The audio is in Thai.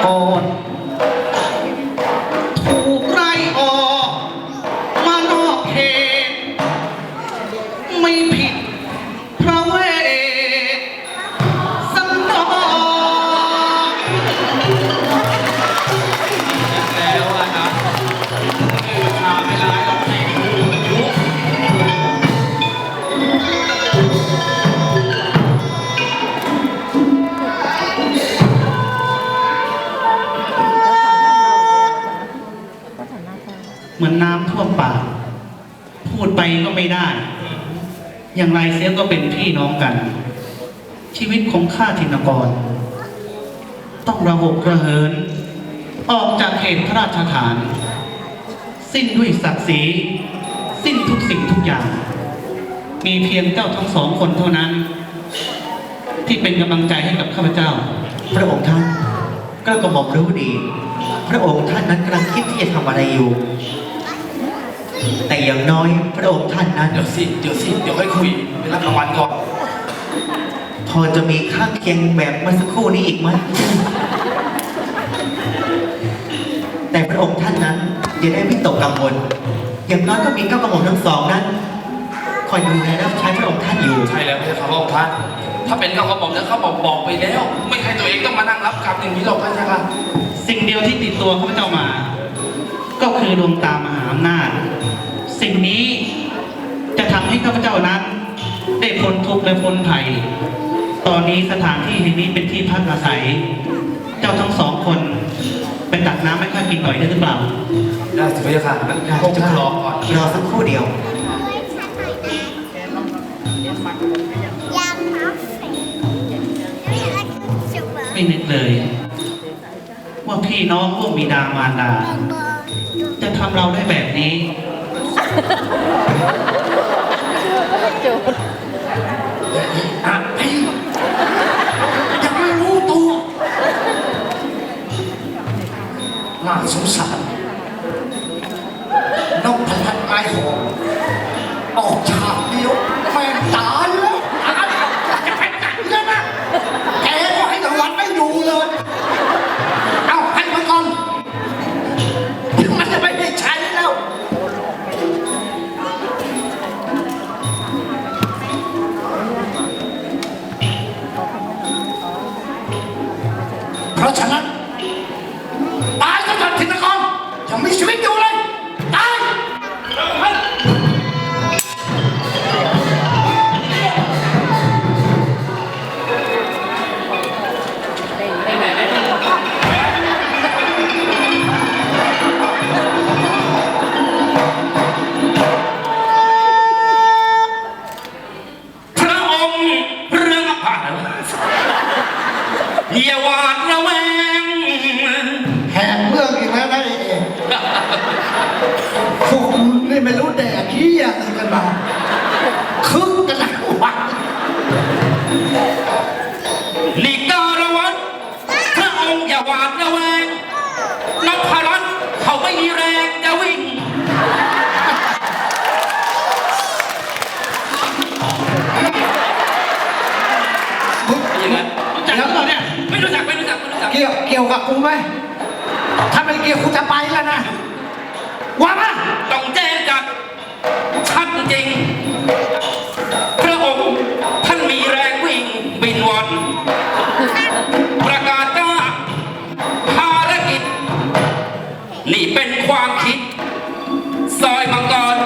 Paul. วมปาก พูดไปก็ไม่ได้ อย่างไรเสียก็เป็นพี่น้องกัน ชีวิตของข้าธินกร ต้องระหกระเหิน ออกจากเขตพระราชฐาน สิ้นด้วยศักดิ์ศรีสิ้นทุกสิ่งทุกอย่าง มีเพียงเจ้าทั้งสองคนเท่านั้น ที่เป็นกำลังใจให้กับข้าพเจ้า พระองค์ท่านก็กระหม่อมรู้ดี พระองค์ท่านนั้นกำลังคิดที่จะทำอะไรอยู่ อย่างน้อยพระองค์ท่านนั้น เดี๋ยวสิเดี๋ยวสิเดี๋ยวค่อยคุยไปรับรางวัลก่อนพอจะมีข้างเคียงแบบเมื่อสักครู่นี้อีกไหมแต่พระองค์ท่านนั้นอย่าได้วิตกกังวล อย่างน้อยก็มีเก้ากระหม่อมทั้งสองนั้นคอยดูแลรับใช้พระองค์ท่านอยู่ ใช่แล้วพระเจ้าค่ะพระองค์ท่านถ้าเป็นเขาก็บอกแล้วเขาบอกบอกไปแล้ว ไม่ให้ตัวเองต้องมานั่งรับกรรมอย่างนี้หรอกพระเจ้าค่ะสิ่งเดียวที่ติดตัวข้าพเจ้ามา ก็คือดวงตามหาอำนาจ สิ่งนี้จะทำให้ข้าพเจ้านั้น ได้พ้นทุกข์และพ้นภัย ตอนนี้สถานที่แห่งนี้เป็นที่พักอาศัย เจ้าทั้งสองคนไปตักน้ำให้ข้ากินหน่อยได้หรือเปล่า ได้สิพระเจ้าค่ะงั้นพระองค์ท่านรอก่อนรอสักครู่เดียวไม่นึกเลย ว่าพี่น้องพวกบิดามารดา จะทำเราได้แบบนี้ อะไอ้ยังไม่รู้ตัวน่าสงสารนกพลัดไม้หอมออกฉากเดียวแฟนตา เพราะฉะนั้นตายก็ตัดทินกรยังมีชีวิตอยู่เลย อย่าหวาดระแว เกี่ยวเกี่ยวกับกูไหมถ้าไม่เกี่ยวกูจะไปแล้วนะว่ามาต้องแจ้งจัดชัดจริง พระองค์ท่านมีแรงวิ่งบินวนประกาศกล้าภารกิจ นี่เป็นความคิด ซอยมังกร